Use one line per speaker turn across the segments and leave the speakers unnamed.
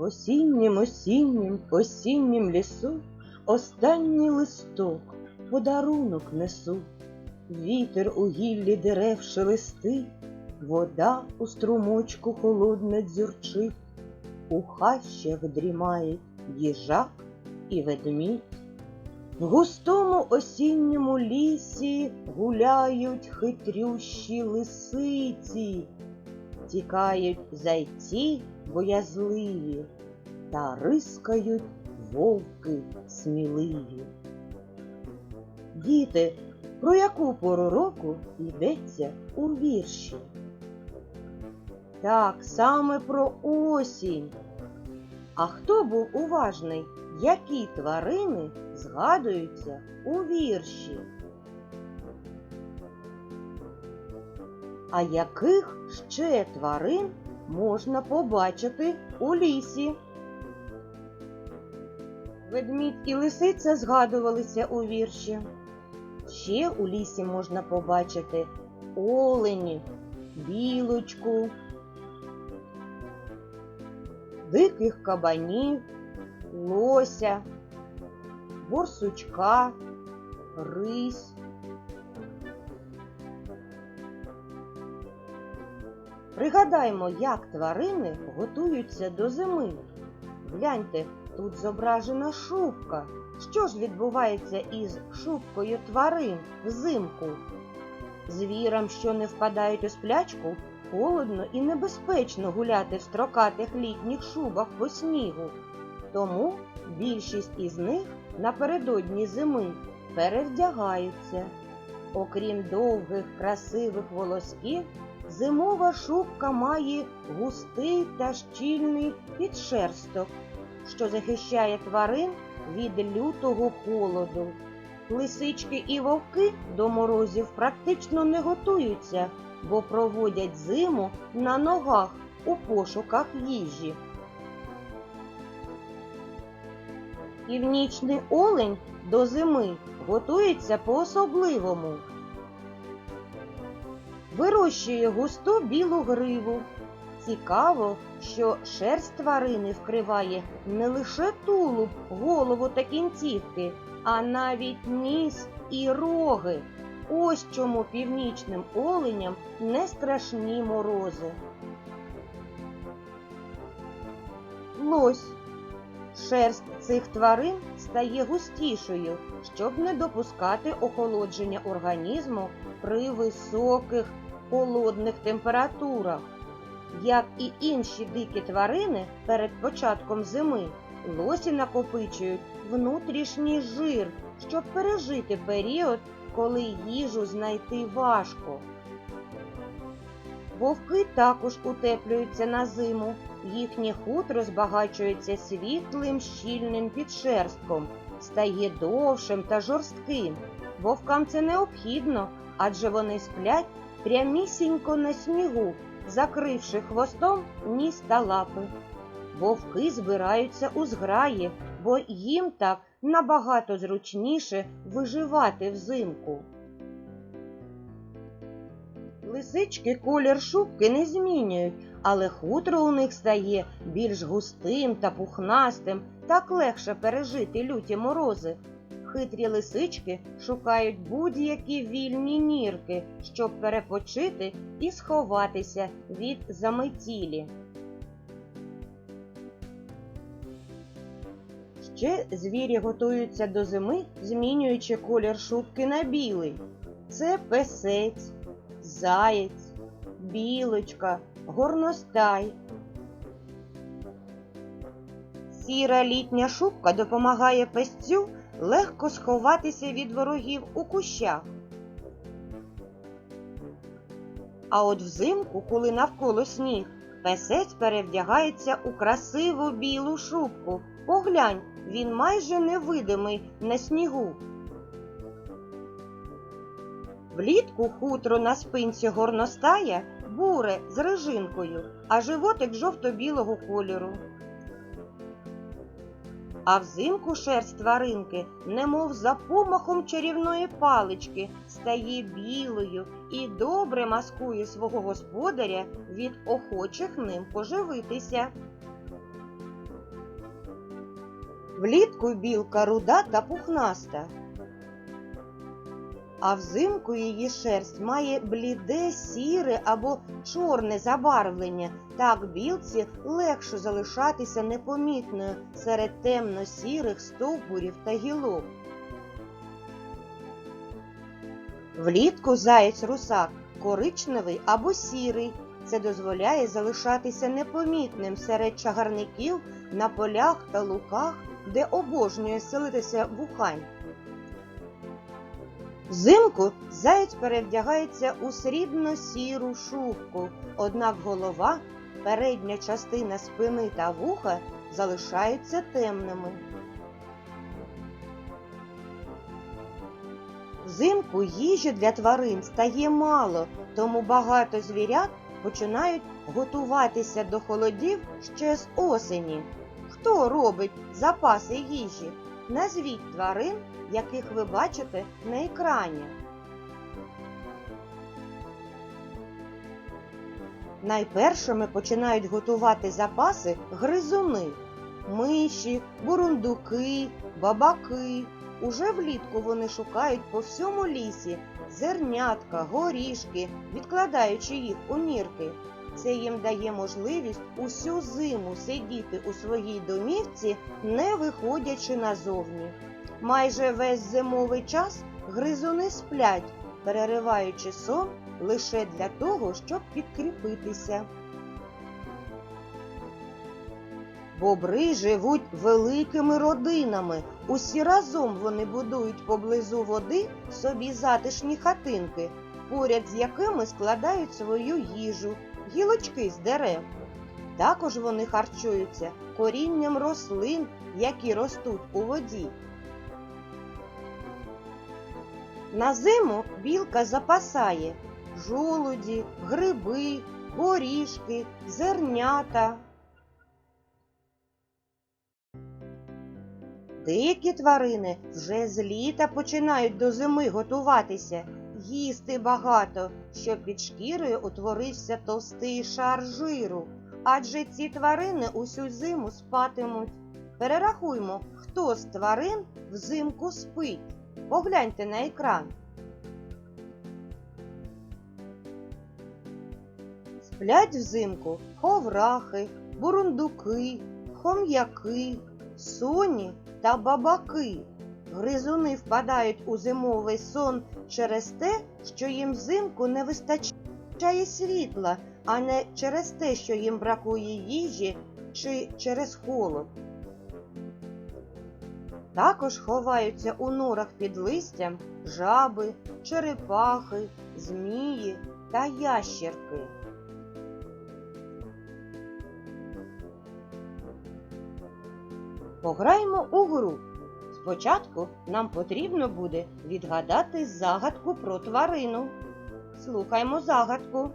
В осіннім осіннім осіннім лісу Останній листок подарунок несу. Вітер у гіллі дерев шелестить, Вода у струмочку холодне дзюрчить, У хащах дрімають їжак і ведмідь. В густому осінньому лісі гуляють хитрющі лисиці, тікають зайці боязливі та рискають вовки сміливі. Діти, про яку пору року йдеться у вірші? Так, саме про осінь. А хто був уважний, які тварини згадуються у вірші? А яких ще тварин можна побачити у лісі? Ведмідь і лисиця згадувалися у вірші. Ще у лісі можна побачити оленів, білочку, диких кабанів, лося, борсучка, рись. Пригадаймо, як тварини готуються до зими. Гляньте, тут зображена шубка. Що ж відбувається із шубкою тварин взимку? Звірам, що не впадають у сплячку, холодно і небезпечно гуляти в строкатих літніх шубах по снігу. Тому більшість із них напередодні зими перевдягаються. Окрім довгих красивих волосків, зимова шубка має густий та щільний підшерсток, що захищає тварин від лютого холоду. Лисички і вовки до морозів практично не готуються, бо проводять зиму на ногах у пошуках їжі. Північний олень до зими готується по-особливому. Вирощує густу білу гриву. Цікаво, що шерсть тварини вкриває не лише тулуб, голову та кінцівки, а навіть ніс і роги. Ось чому північним оленям не страшні морози. Лось. Шерсть цих тварин стає густішою, щоб не допускати охолодження організму при високих холодних температурах. Як і інші дикі тварини перед початком зими, лосі накопичують внутрішній жир, щоб пережити період, коли їжу знайти важко. Вовки також утеплюються на зиму. Їхнє хутро збагачується світлим щільним підшерстком, стає довшим та жорстким. Вовкам це необхідно, адже вони сплять прямісінько на снігу, закривши хвостом ніс та лапи. Вовки збираються у зграї, бо їм так набагато зручніше виживати взимку. Лисички колір шубки не змінюють, але хутро у них стає більш густим та пухнастим, так легше пережити люті морози. Хитрі лисички шукають будь-які вільні нірки, щоб перепочити і сховатися від заметілі. Ще звірі готуються до зими, змінюючи колір шубки на білий. Це песець, заєць, білочка, горностай. Сіра літня шубка допомагає песцю легко сховатися від ворогів у кущах. А от взимку, коли навколо сніг, песець перевдягається у красиву білу шубку. Поглянь, він майже невидимий на снігу. Влітку хутро на спинці горностая буре з режинкою, а животик жовто-білого кольору. А взимку шерсть тваринки, немов за помахом чарівної палички, стає білою і добре маскує свого господаря від охочих ним поживитися. Влітку білка руда та пухнаста. А взимку її шерсть має бліде, сіре або чорне забарвлення. Так білці легше залишатися непомітною серед темно-сірих стовбурів та гілок. Влітку заєць русак коричневий або сірий. Це дозволяє залишатися непомітним серед чагарників на полях та луках, де обожнює селитися вухань. Взимку заєць перевдягається у срібно-сіру шубку, однак голова, передня частина спини та вуха залишаються темними. Взимку їжі для тварин стає мало, тому багато звірят починають готуватися до холодів ще з осені. Хто робить запаси їжі? Назвіть тварин, яких ви бачите на екрані. Найпершими починають готувати запаси гризуни, миші, бурундуки, бабаки. Уже влітку вони шукають по всьому лісі зернятка, горішки, відкладаючи їх у нірки. Це їм дає можливість усю зиму сидіти у своїй домівці, не виходячи назовні. Майже весь зимовий час гризуни сплять, перериваючи сон лише для того, щоб підкріпитися. Бобри живуть великими родинами. Усі разом вони будують поблизу води собі затишні хатинки, поряд з якими складають свою їжу, гілочки з дерев. Також вони харчуються корінням рослин, які ростуть у воді. На зиму білка запасає жолуді, гриби, горішки, зернята. Дикі тварини вже з літа починають до зими готуватися, їсти багато, щоб під шкірою утворився товстий шар жиру. Адже ці тварини усю зиму спатимуть. Перерахуймо, хто з тварин взимку спить. Погляньте на екран. Сплять взимку ховрахи, бурундуки, хом'яки, соні та бабаки. Гризуни впадають у зимовий сон через те, що їм взимку не вистачає світла, а не через те, що їм бракує їжі чи через холод. Також ховаються у норах під листям жаби, черепахи, змії та ящерки. Пограємо у гру. Спочатку нам потрібно буде відгадати загадку про тварину. Слухаймо загадку.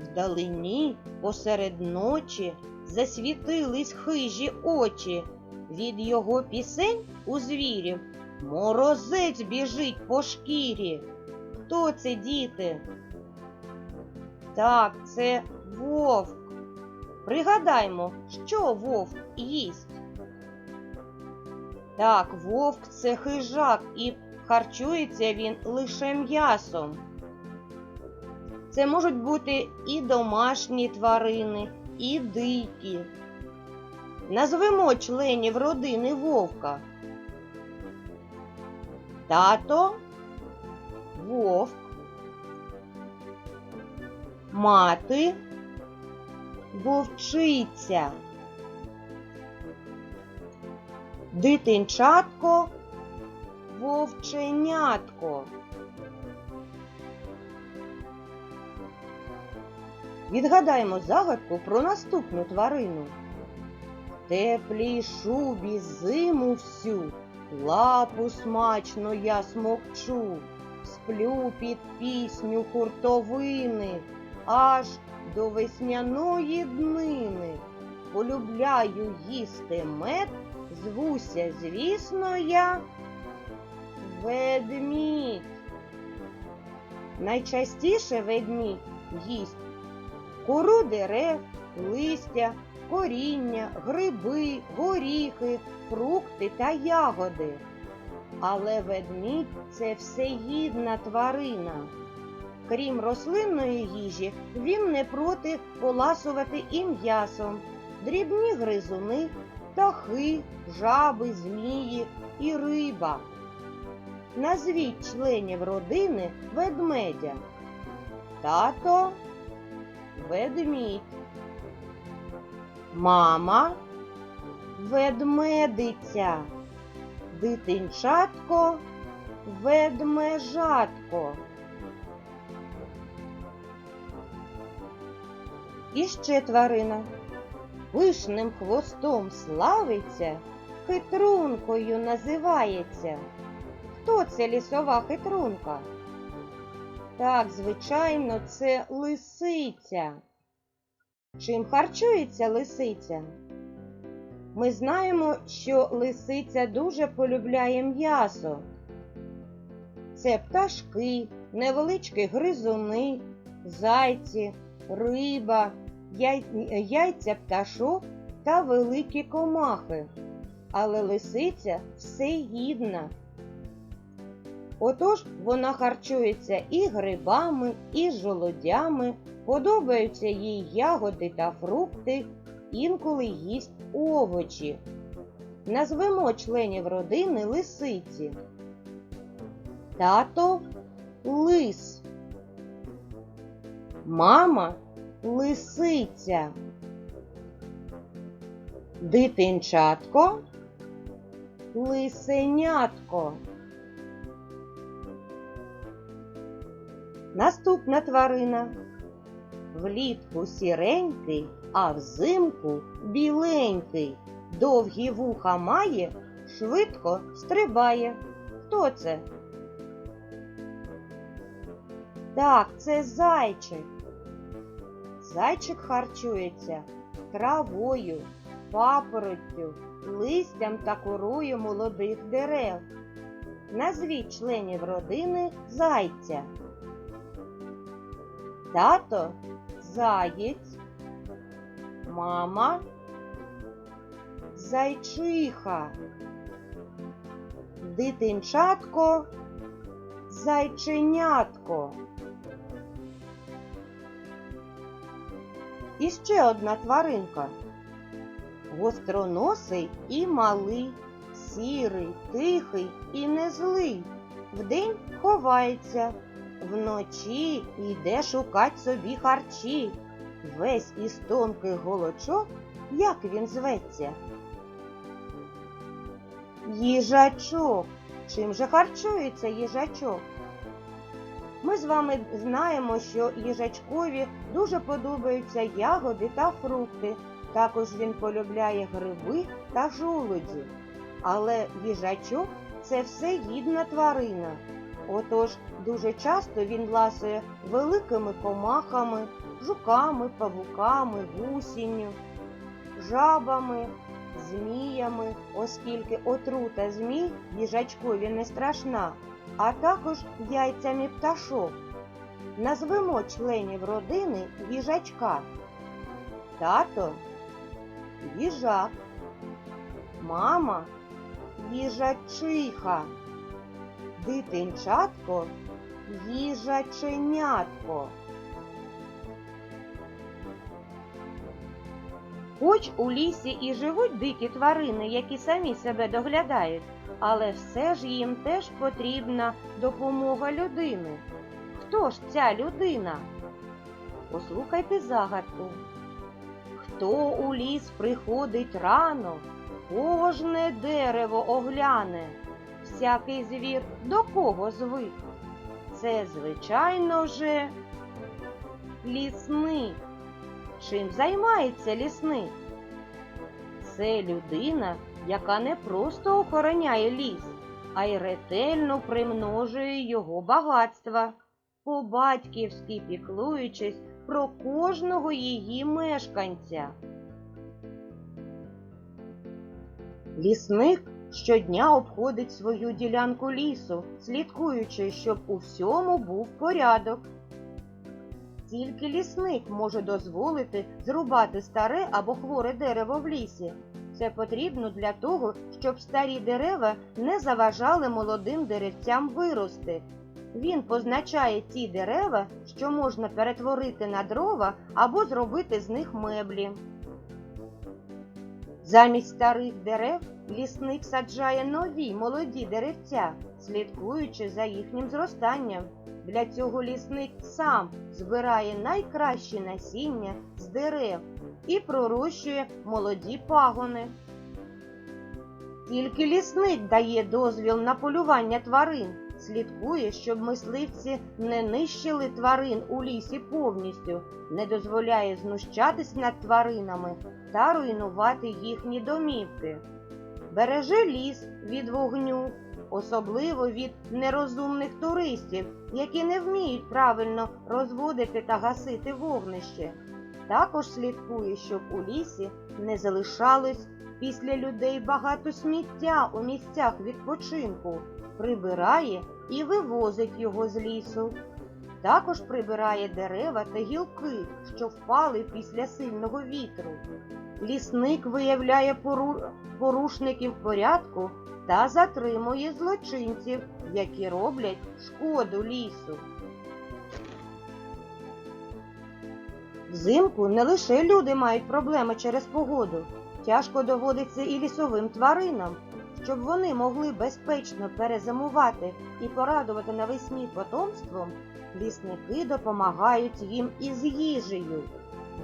Вдалині посеред ночі засвітились хижі очі. Від його пісень у звірів морозець біжить по шкірі. Хто це, діти? Так, це вовк. Пригадаймо, що вовк їсть. Так, вовк це хижак і харчується він лише м'ясом. Це можуть бути і домашні тварини, і дикі. Назвемо членів родини вовка. Тато вовк, мати вовчиця. Дитинчатко, вовченятко. Відгадаємо загадку про наступну тварину. Теплій шубі зиму всю, лапу смачно я смокчу, сплю під пісню хуртовини, аж до весняної днини. Полюбляю їсти мед, звуся, звісно, я ведмідь. Найчастіше ведмідь їсть кору дерев, листя, коріння, гриби, горіхи, фрукти та ягоди. Але ведмідь це всеїдна тварина. Крім рослинної їжі, він не проти поласувати і м'ясом, дрібні гризуни, птахи, жаби, змії і риба. Назвіть членів родини ведмедя. Тато ведмідь. Мама ведмедиця. Дитинчатко ведмежатко. І ще тварина. Пишним хвостом славиться, хитрункою називається. Хто це лісова хитрунка? Так, звичайно, це лисиця. Чим харчується лисиця? Ми знаємо, що лисиця дуже полюбляє м'ясо. Це пташки, невеличкі гризуни, зайці, риба. Яйця пташок та великі комахи. Але лисиця всеїдна. Отож вона харчується і грибами, і жолодями, подобаються їй ягоди та фрукти, інколи їсть овочі. Назвемо членів родини лисиці. Тато лис. Мама лисиця. Дитинчатко лисенятко. Наступна тварина. Влітку сіренький, а взимку біленький. Довгі вуха має, швидко стрибає. Хто це? Так, це зайчик. Зайчик харчується травою, папороттю, листям та корою молодих дерев. Назвіть членів родини зайця. Тато заєць, мама зайчиха, дитинчатко зайченятко. І ще одна тваринка. Гостроносий і малий, сірий, тихий і незлий. Вдень ховається, вночі йде шукать собі харчі. Весь із тонких голочок, як він зветься? Їжачок. Чим же харчується їжачок? Ми з вами знаємо, що їжачкові дуже подобаються ягоди та фрукти. Також він полюбляє гриби та жолуді. Але їжачок це всеїдна тварина. Отож, дуже часто він ласує великими комахами, жуками, павуками, гусінню, жабами, зміями, оскільки отрута змій їжачкові не страшна, а також яйцями пташок. Назвемо членів родини їжачка. Тато їжак, мама їжачиха, дитинчатко їжаченятко. Хоч у лісі і живуть дикі тварини, які самі себе доглядають, але все ж їм теж потрібна допомога людини. Хто ж ця людина? Послухайте загадку. Хто у ліс приходить рано, кожне дерево огляне, всякий звір до кого звик? Це, звичайно же, лісник. Чим займається лісник? Це людина, яка не просто охороняє ліс, а й ретельно примножує його багатства, по-батьківськи піклуючись про кожного її мешканця. Лісник щодня обходить свою ділянку лісу, слідкуючи, щоб у всьому був порядок. Тільки лісник може дозволити зрубати старе або хворе дерево в лісі. Це потрібно для того, щоб старі дерева не заважали молодим деревцям вирости. Він позначає ті дерева, що можна перетворити на дрова або зробити з них меблі. Замість старих дерев лісник саджає нові молоді деревця, слідкуючи за їхнім зростанням. Для цього лісник сам збирає найкращі насіння з дерев і пророщує молоді пагони. Тільки лісник дає дозвіл на полювання тварин, слідкує, щоб мисливці не нищили тварин у лісі повністю, не дозволяє знущатись над тваринами та руйнувати їхні домівки. Береже ліс від вогню, особливо від нерозумних туристів, які не вміють правильно розводити та гасити вогнище. Також слідкує, щоб у лісі не залишалось після людей багато сміття у місцях відпочинку, прибирає і вивозить його з лісу. Також прибирає дерева та гілки, що впали після сильного вітру. Лісник виявляє пору... порушників порядку та затримує злочинців, які роблять шкоду лісу. Взимку не лише люди мають проблеми через погоду. Тяжко доводиться і лісовим тваринам. Щоб вони могли безпечно перезимувати і порадувати навесні потомством, лісники допомагають їм із їжею.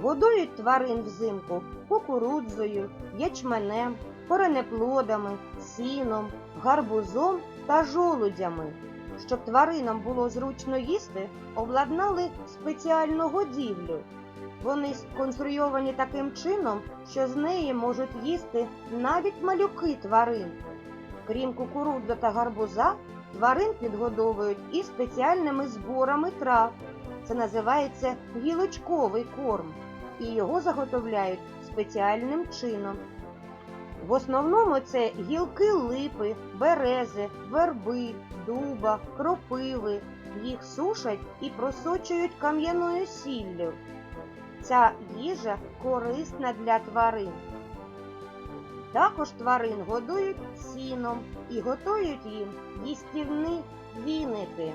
Годують тварин взимку кукурудзою, ячменем, коренеплодами, сіном, гарбузом та жолудями. Щоб тваринам було зручно їсти, обладнали спеціальну годівлю. Вони сконструйовані таким чином, що з неї можуть їсти навіть малюки тварин. Крім кукурудзи та гарбуза, тварин підгодовують і спеціальними зборами трав. Це називається гілочковий корм, і його заготовляють спеціальним чином. В основному це гілки липи, берези, верби, дуба, кропиви. Їх сушать і просочують кам'яною сіллю. Ця їжа корисна для тварин. Також тварин годують сіном і готують їм їстівні віники.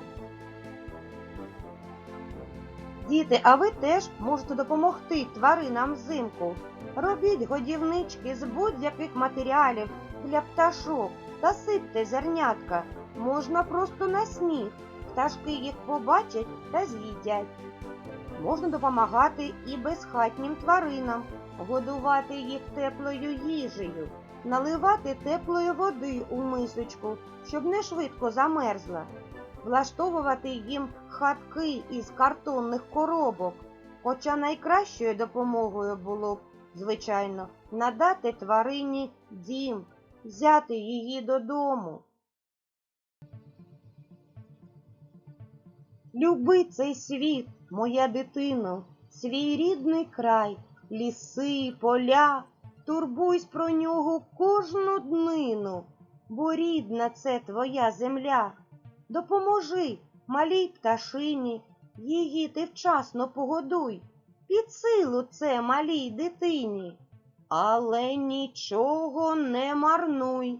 Діти, а ви теж можете допомогти тваринам взимку. Робіть годівнички з будь-яких матеріалів для пташок та сипте зернятка. Можна просто на сніг. Пташки їх побачать та з'їдять. Можна допомагати і безхатнім тваринам, годувати їх теплою їжею, наливати теплої води у мисочку, щоб не швидко замерзла, влаштовувати їм хатки із картонних коробок. Хоча найкращою допомогою було б, звичайно, надати тварині дім, взяти її додому. Люби цей світ, моя дитино, свій рідний край, ліси, поля, турбуйсь про нього кожну днину, бо рідна це твоя земля. Допоможи малій пташині, її ти вчасно погодуй, під силу це малій дитині, але нічого не марнуй,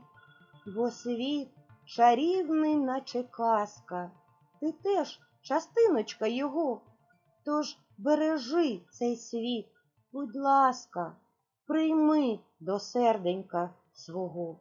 бо світ чарівний, наче казка, ти теж частиночка його. Тож бережи цей світ, будь ласка, прийми до серденька свого.